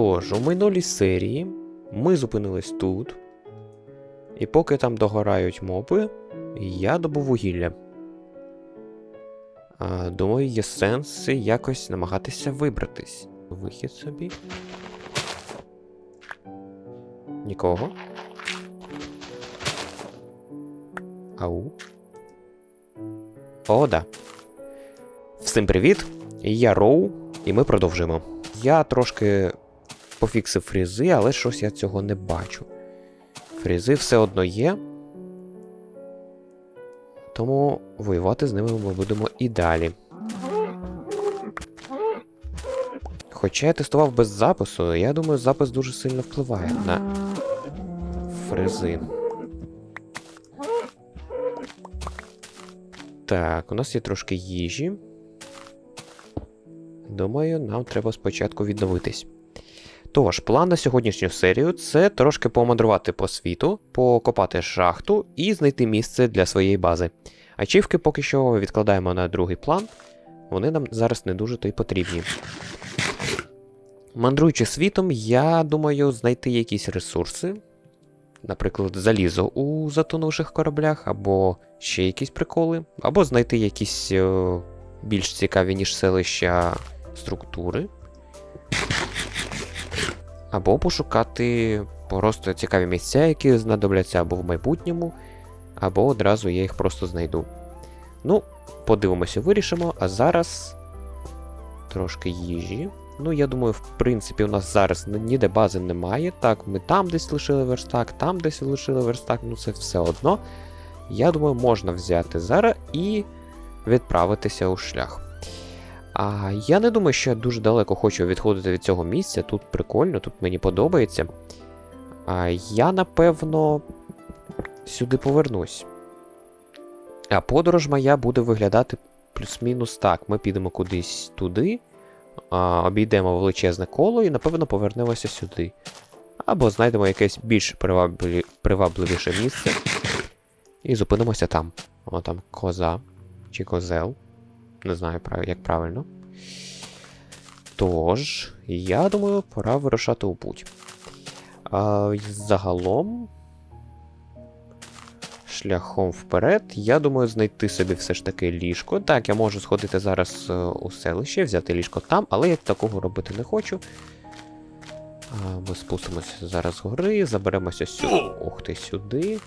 Тож, у минулій серії ми зупинились тут. І поки там догорають моби, я добув вугілля. А, думаю, є сенс якось намагатися вибратись. Вихід собі. Нікого. Ау. О, да. Всім привіт! Я Роу, і ми продовжуємо. Я трошки пофіксив фрізи, але щось я цього не бачу. Фрізи все одно є. Тому воювати з ними ми будемо і далі. Хоча я тестував без запису, я думаю, запис дуже сильно впливає на фризи. Так, у нас є трошки їжі. Думаю, нам треба спочатку відновитись. Тож, план на сьогоднішню серію це трошки помандрувати по світу, покопати шахту і знайти місце для своєї бази. Ачівки поки що відкладаємо на другий план. Вони нам зараз не дуже то й потрібні. Мандруючи світом, я думаю знайти якісь ресурси, наприклад, залізо у затонувших кораблях, або ще якісь приколи, або знайти якісь е, більш цікаві, ніж селища структури. Або пошукати просто цікаві місця, які знадобляться або в майбутньому, або одразу я їх просто знайду. Ну, подивимося, вирішимо. А зараз трошки їжі. Ну, я думаю, в принципі, у нас зараз ніде бази немає. Так, ми там десь лишили верстак, там десь лишили верстак, ну це все одно. Я думаю, можна взяти зараз і відправитися у шлях. А я не думаю, що я дуже далеко хочу відходити від цього місця. Тут прикольно, тут мені подобається. А я, напевно, сюди повернусь. А подорож моя буде виглядати плюс-мінус так. Ми підемо кудись туди, а, обійдемо величезне коло і, напевно, повернемося сюди. Або знайдемо якесь більш приваблі... привабливіше місце. І зупинимося там. О, там коза чи козел. Не знаю, як правильно. Тож, я думаю, пора вирушати у путь. Загалом, шляхом вперед, я думаю, знайти собі все ж таки ліжко. Так, я можу сходити зараз е, у селище, взяти ліжко там, але я такого робити не хочу. Ми спустимося зараз з гори, заберемося сюди. Ух ти, сюди.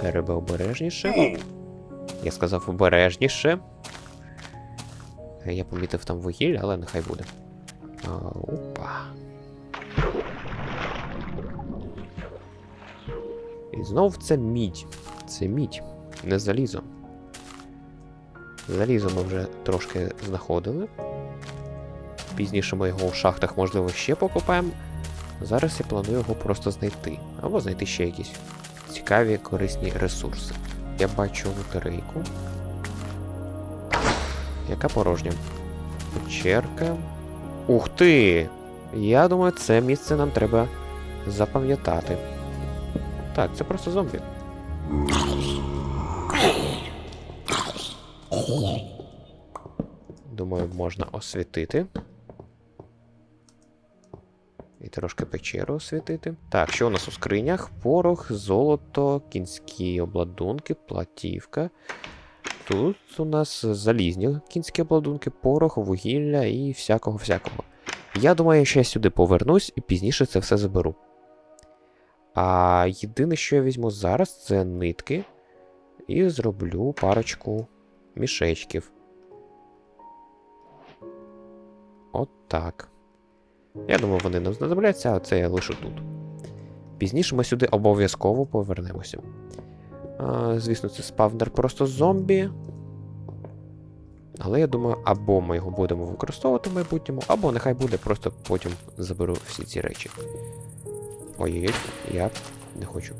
Треба обережніше. Я сказав обережніше. Е, Я помітив там вугілля, але нехай буде. А, опа. І знов це мідь. Це мідь, не залізо. Залізо ми вже трошки знаходили. Пізніше ми його у шахтах, можливо, ще покопаємо. Зараз я планую його просто знайти. Або знайти ще якісь цікаві, корисні ресурси. Я бачу лотерейку. Яка порожня? Печерка. Ух ти! Я думаю, це місце нам треба запам'ятати. Так, це просто зомбі. Думаю, можна освітити. І трошки печеру освітити. Так, що у нас у скринях? Порох, золото, кінські обладунки, платівка. Тут у нас залізні кінські обладунки, порох, вугілля і всякого-всякого. Я думаю, що я сюди повернусь і пізніше це все заберу. А єдине, що я візьму зараз, це нитки. І зроблю парочку мішечків. От так. Я думаю, вони нам знадобляться, а це я лишу тут. Пізніше ми сюди обов'язково повернемося. Звісно, це спавнер просто зомбі. Але я думаю, або ми його будемо використовувати в майбутньому, або нехай буде, просто потім заберу всі ці речі. Ой-ой-ой, я не хочу.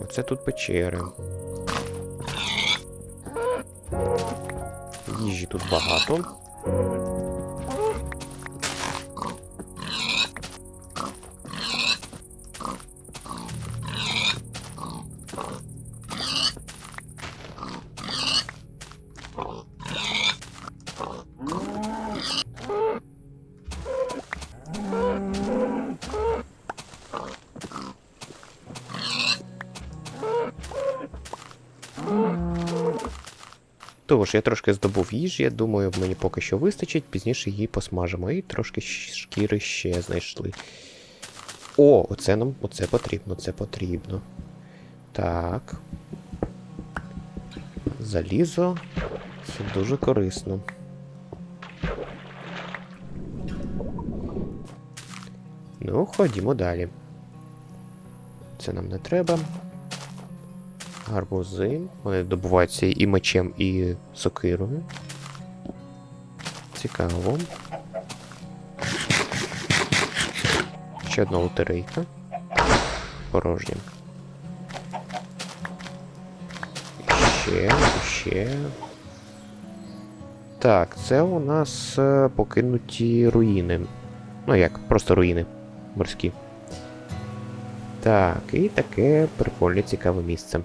Оце тут печери. Їжі тут багато. Тож, я трошки здобув їжі, я думаю, мені поки що вистачить, пізніше її посмажимо. І трошки шкіри ще знайшли. О, оце нам оце потрібно, це потрібно. Так. Залізо. Це дуже корисно. Ну, ходімо далі. Це нам не треба. Гарбузи. Вони добуваються і мечем, і сокирою. Цікаво. Ще одна лотерейка. Порожня. Ще, ще. Так, це у нас е, покинуті руїни. Ну як, просто руїни морські. Так, і таке прикольне цікаве місце.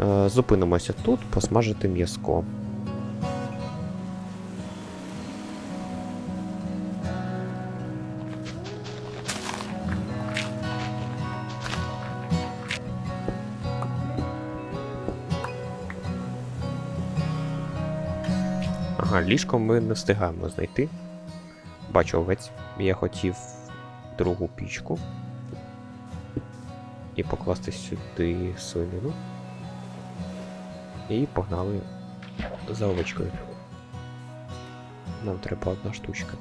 Е, Зупинимося тут, посмажити м'язко. Ага, ліжко ми не встигаємо знайти. Бачу овець. Я хотів другу пічку. І покласти сюди свинину. І погнали за овечкою. Нам треба одна штучка.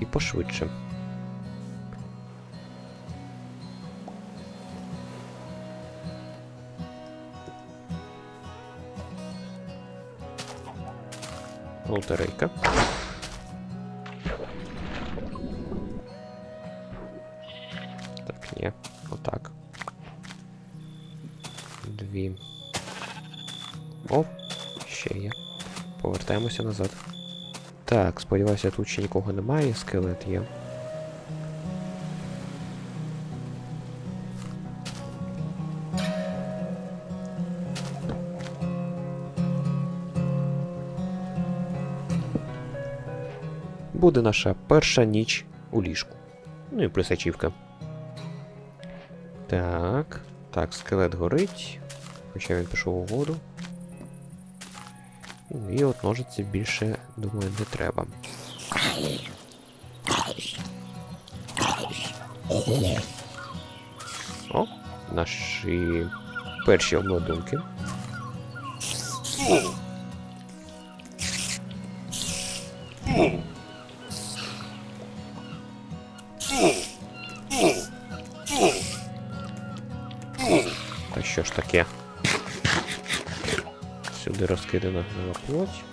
І пошвидше. Лотерейка. Назад. Так, сподіваюся, тут ще нікого немає, скелет є. Буде наша перша ніч у ліжку. Ну і плюс ачівка. Так. Так, скелет горить. Хоча він пішов у воду. І от ножиці більше, думаю, не треба. О, наші перші обладунки. Та що ж таке? Сюди розкидана гнила плоть.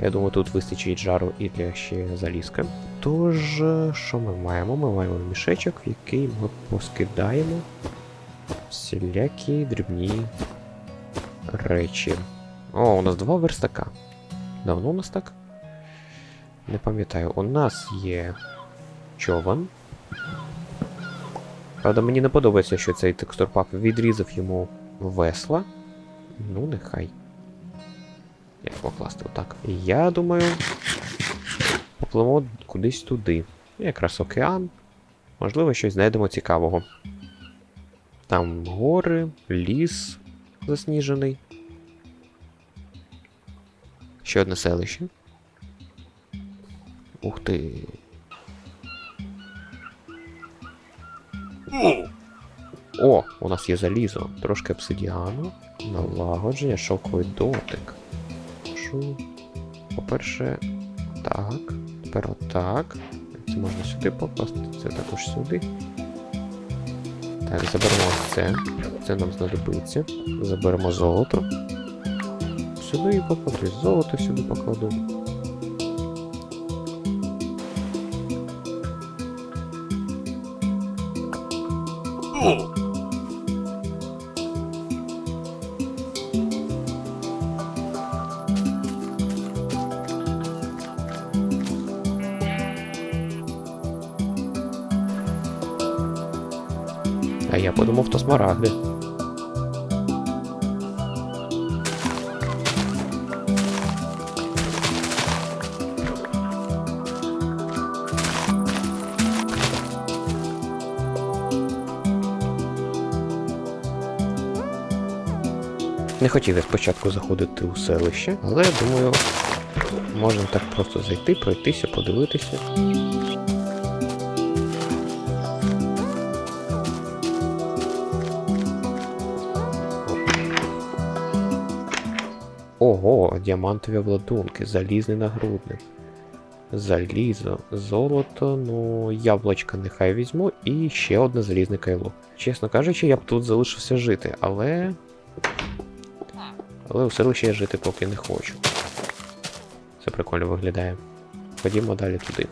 Я думаю, тут вистачить жару і для ще залізка. Тож, е, що ми маємо? Ми маємо мішечок, в який ми поскидаємо всілякі дрібні речі. О, у нас два верстака. Давно у нас так? Не пам'ятаю. У нас є човен. Правда, мені не подобається, що цей текстурпак відрізав йому весла. Ну, нехай. Як покласти отак. Я думаю. Попливемо кудись туди. Якраз океан. Можливо, щось знайдемо цікавого. Там гори, ліс засніжений. Ще одне селище. Ух ти. О, у нас є залізо. Трошки обсидіану. Налагодження, шовковий дотик. По-перше, так. Тепер отак. Це можна сюди покласти, це також сюди. Так, заберемо це. Це нам знадобиться. Заберемо золото. Сюди і покладу. Золото сюди покладу. А я подумав, то смарагди. Хотів я спочатку заходити у селище, але думаю, можна так просто зайти, пройтися, подивитися. Ого, діамантові обладунки, залізний нагрудник. Залізо, золото, ну, яблучка нехай візьму і ще одне залізне кайло. Чесно кажучи, я б тут залишився жити, але. Але у селищі я жити поки не хочу. Це прикольно виглядає. Ходімо далі туди.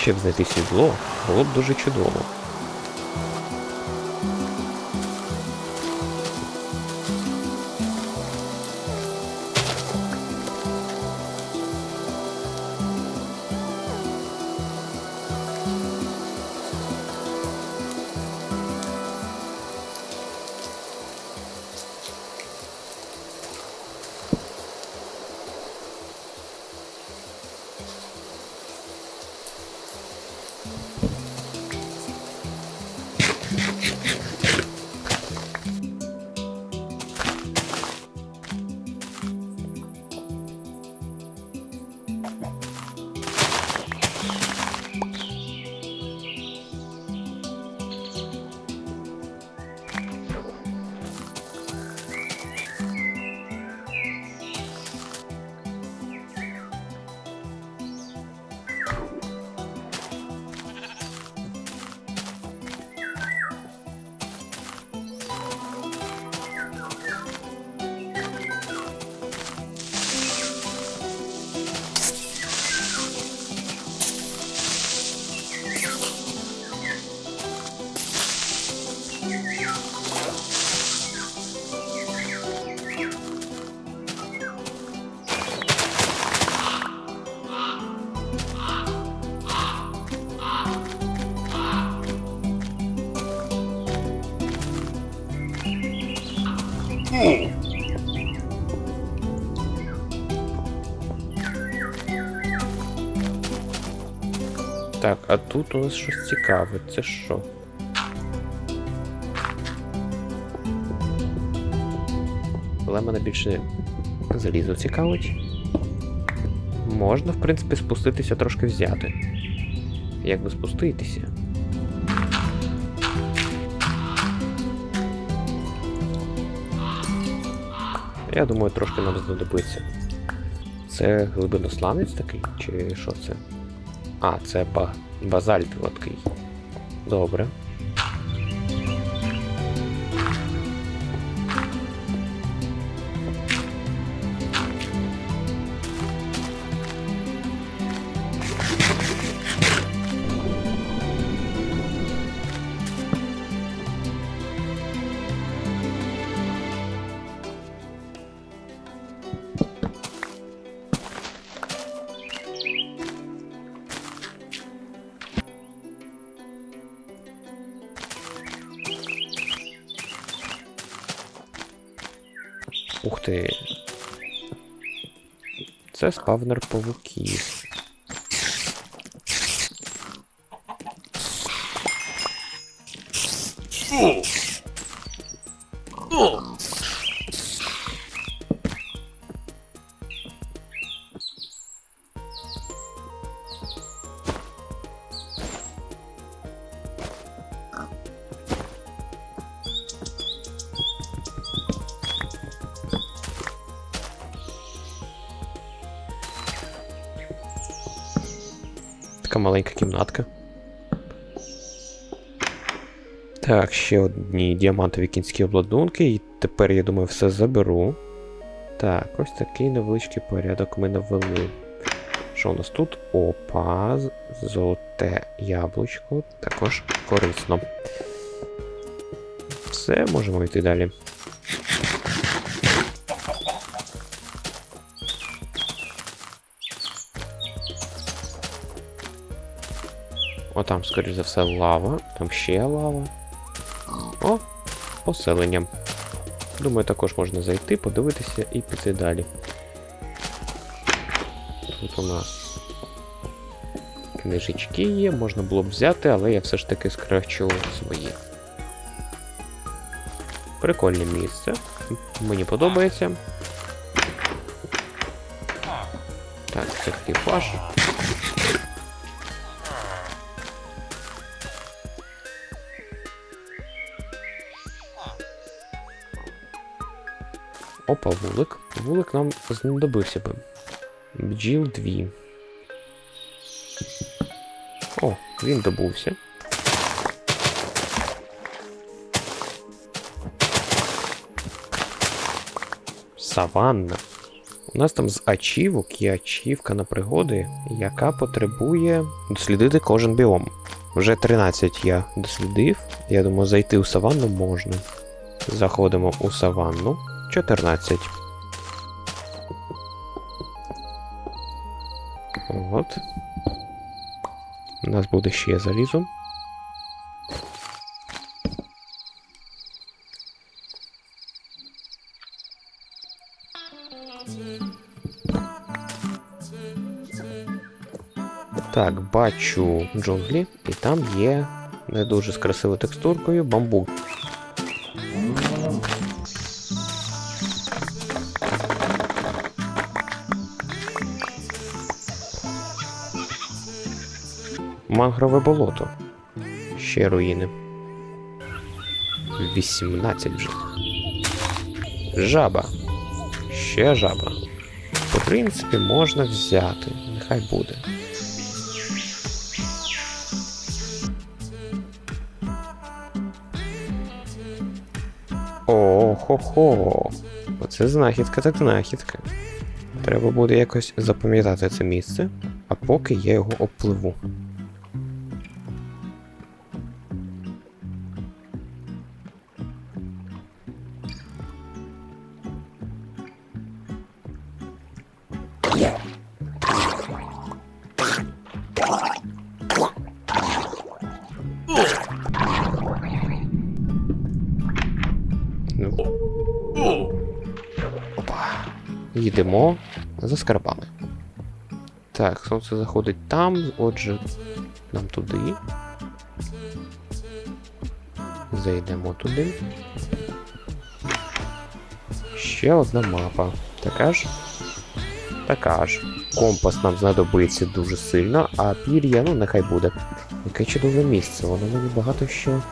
Щоб знайти сідло, було б дуже чудово. Thank you. Тут у нас щось цікаве. Це що? Але мене більше залізо цікавить. Можна, в принципі, спуститися трошки взяти. Як би спуститися? Я думаю, трошки нам знадобиться. Це глибиносланець такий, чи що це? А, це ба... базальт гладкий. Добре. Спавнер павуків. Така маленька кімнатка. Так, ще одні діамантові кінські обладунки, і тепер, я думаю, все заберу. Так, ось такий невеличкий порядок ми навели. Що у нас тут? Опа, золоте яблучко. Також корисно. Все, можемо йти далі. О, там, скоріш за все, лава. Там ще лава. О, поселення. Думаю, також можна зайти, подивитися і піти далі. Тут у нас Книжечки є, можна було б взяти, але я все ж таки скрафчу свої. Прикольне місце. Мені подобається. Так, це екіпаж. Опа, вулик. Вулик нам знадобився би. Бджіл 2. О, він добувся. Саванна. У нас там з ачівок є ачівка на пригоди, яка потребує дослідити кожен біом. Вже 13 я дослідив. Я думаю, зайти у саванну можна. Заходимо у саванну. 14. От. У нас буде ще залізо. Так, бачу джунглі, і там є не дуже з красивою текстуркою бамбук. Мангрове болото. Ще руїни. 18 вже. Жаба. Ще жаба. В принципі, можна взяти. Нехай буде. О-хо-хо. Оце знахідка так знахідка. Треба буде якось запам'ятати це місце, а поки я його обпливу. Опа. Їдемо за скарбами. Так, сонце заходить там, отже, нам туди. Зайдемо туди. Ще одна мапа. Така ж? Така ж. Компас нам знадобиться дуже сильно, а пір'я, ну нехай буде. Яке чудове місце, воно мені багато що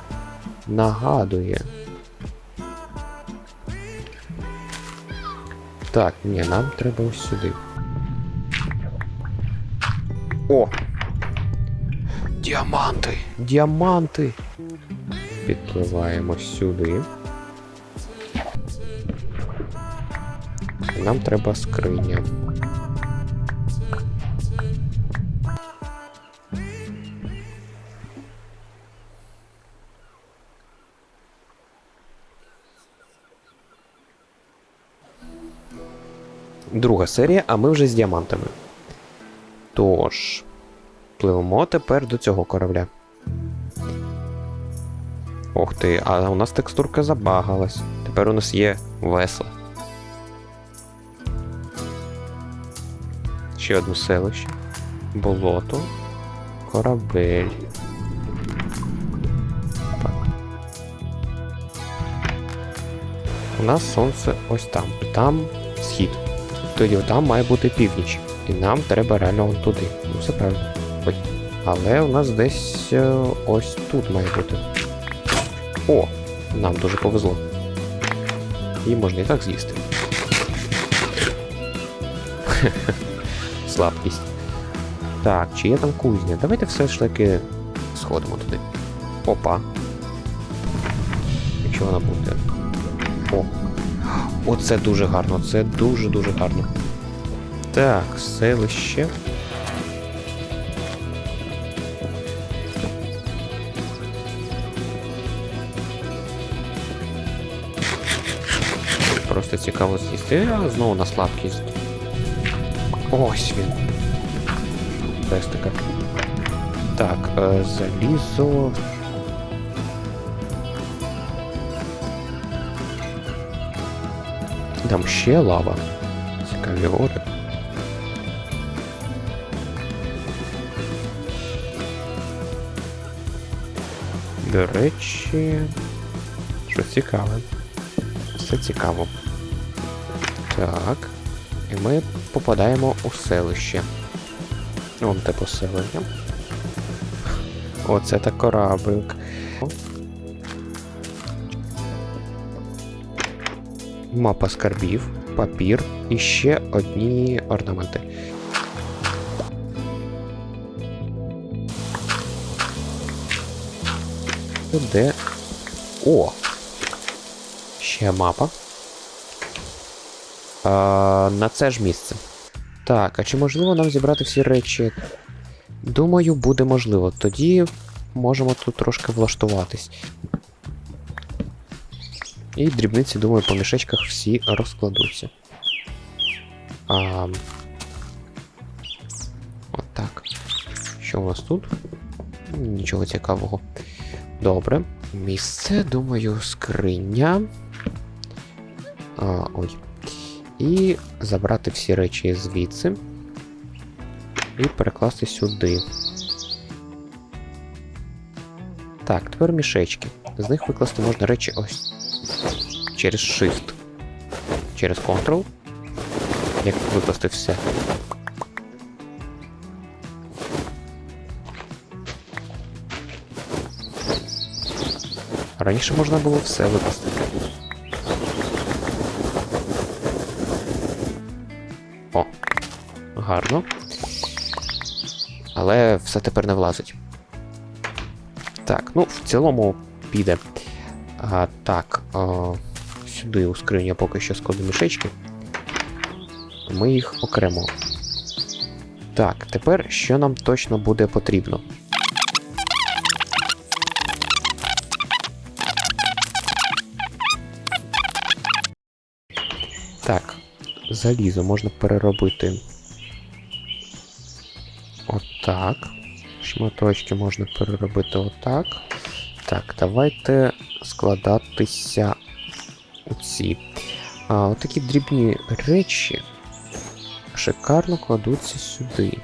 нагадує. Так, ні, нам треба ось сюди. О! Діаманти! Діаманти! Підпливаємо сюди. Нам треба скриня. Друга серія, а ми вже з діамантами. Тож, пливемо тепер до цього корабля. Ох ти, а у нас текстурка забагалась. Тепер у нас є весло. Ще одне селище. Болото. Корабель. Так. У нас сонце ось там. Там схід. Тоді там має бути північ. І нам треба реально вон туди. Ну все правильно. Ой. Але у нас десь е, ось тут має бути. О! Нам дуже повезло. Її можна і так з'їсти. Слабкість. Так, чи є там кузня? Давайте все ж таки сходимо туди. Опа. Якщо вона буде. Оце дуже гарно, це дуже-дуже гарно. Так, селище. Просто цікаво з'їсти, а знову на слабкість. Ось він. Пестика. Так, е, залізо. Там ще лава. Цікаві гори. До речі, що цікаве. Все цікаво. Так. І ми попадаємо у селище. Вон те поселення. Оце та кораблик. Мапа скарбів, папір і ще одні орнаменти. Де. О! Ще мапа. А, на це ж місце. Так, а чи можливо нам зібрати всі речі? Думаю, буде можливо. Тоді можемо тут трошки влаштуватись. І дрібниці, думаю, по мішечках всі розкладуться. А... От так. Що у нас тут? Нічого цікавого. Добре. Місце, думаю, скриня. А, ой. І забрати всі речі звідси. І перекласти сюди. Так, тепер мішечки. З них викласти можна речі ось. Через Shift. Через Ctrl. Як викласти все. Раніше можна було все викласти. О, гарно. Але все тепер не влазить. Так, ну, в цілому піде. А, Так, а, сюди у скриню поки що складу мішечки. Ми їх окремо. Так, тепер що нам точно буде потрібно? Так, залізо можна переробити. Отак. Шматочки можна переробити отак. Так, давайте складатися у ці. А, Отакі дрібні речі шикарно кладуться сюди.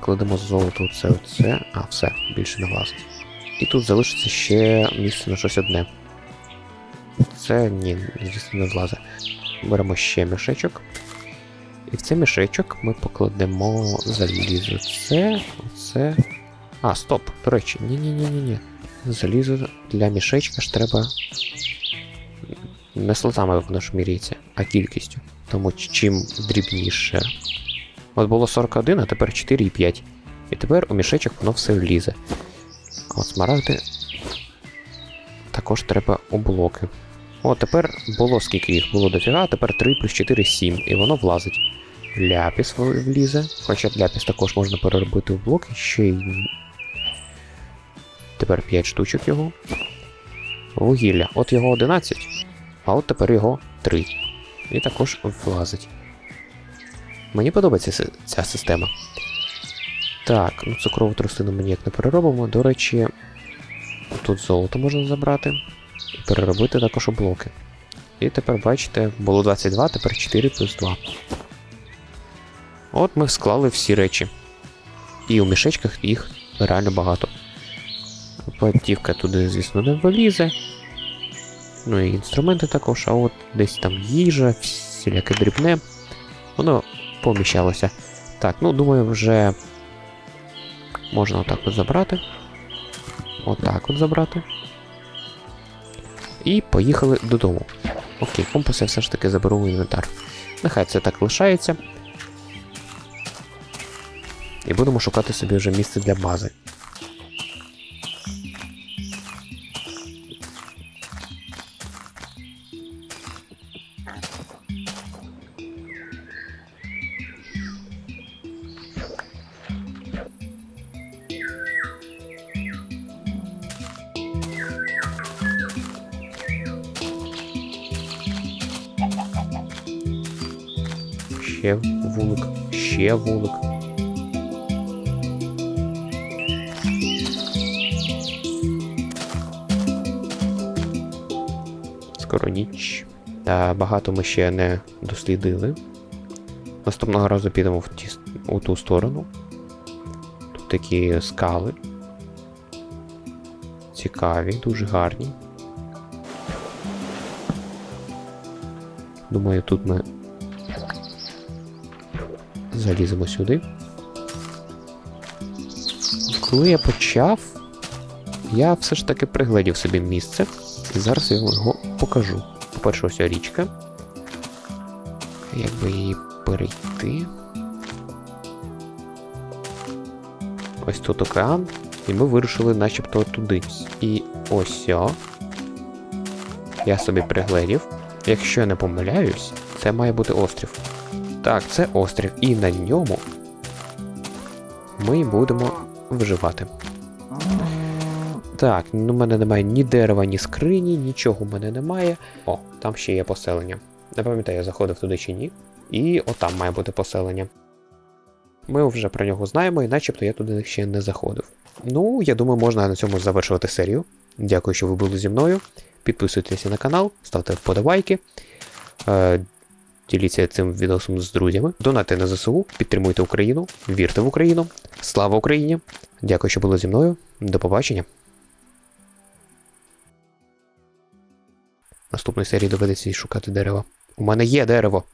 Кладемо золото, оце, оце. А, все, більше не влазить. І тут залишиться ще місце на щось одне. Це ні, звісно, не влазить. Беремо ще мішечок. І в цей мішечок ми покладемо залізо. Це, оце. А, стоп, до речі, ні-ні-ні-ні-ні. Залізо для мішечка ж треба. Не слотами воно ж міряється, а кількістю. Тому чим дрібніше. От було 41, а тепер 4,5. І тепер у мішечок воно все влізе. А от смарагди також треба у блоки. О, тепер було скільки їх було дофіга, а тепер 3 плюс 4 7, і воно влазить. Ляпіс влізе. Хоча ляпіс також можна переробити в блоки, ще й. Тепер 5 штучок його. Вугілля. От його 11, а от тепер його 3. І також влазить. Мені подобається ця система. Так, ну цукрову тростину ми ніяк не переробимо. До речі, тут золото можна забрати. І переробити також у блоки. І тепер, бачите, було 22, тепер 4 плюс 2. От ми склали всі речі. І у мішечках їх реально багато. Платівка туди, звісно, не вилізе. Ну і інструменти також, а от десь там їжа, всіляке дрібне. Воно поміщалося. Так, ну думаю, вже можна отак от забрати. Отак от забрати. І поїхали додому. Окей, компас я все ж таки заберу в інвентар. Нехай це так лишається. І будемо шукати собі вже місце для бази. Ще вулик. Скоро ніч. Та багато ми ще не дослідили. Наступного разу підемо в ті, у ту сторону. Тут такі скали. цікаві, дуже гарні. Думаю, тут ми заліземо сюди. Коли я почав, я все ж таки пригледів собі місце. І зараз я вам його покажу. По-перше, ось річка. Як би її перейти. Ось тут океан, і ми вирушили начебто туди. І ось. Я собі пригледів. Якщо я не помиляюсь, це має бути острів. Так, це острів, і на ньому ми будемо виживати. Так, ну, у мене немає ні дерева, ні скрині, нічого в мене немає. О, там ще є поселення. Не пам'ятаю, я заходив туди чи ні. І отам має бути поселення. Ми вже про нього знаємо, і начебто я туди ще не заходив. Ну, я думаю, можна на цьому завершувати серію. Дякую, що ви були зі мною. Підписуйтеся на канал, ставте вподобайки. Діліться цим відосом з друзями. Донати на ЗСУ, підтримуйте Україну, вірте в Україну. Слава Україні! Дякую, що були зі мною. До побачення. Наступної серії доведеться шукати дерева. У мене є дерево.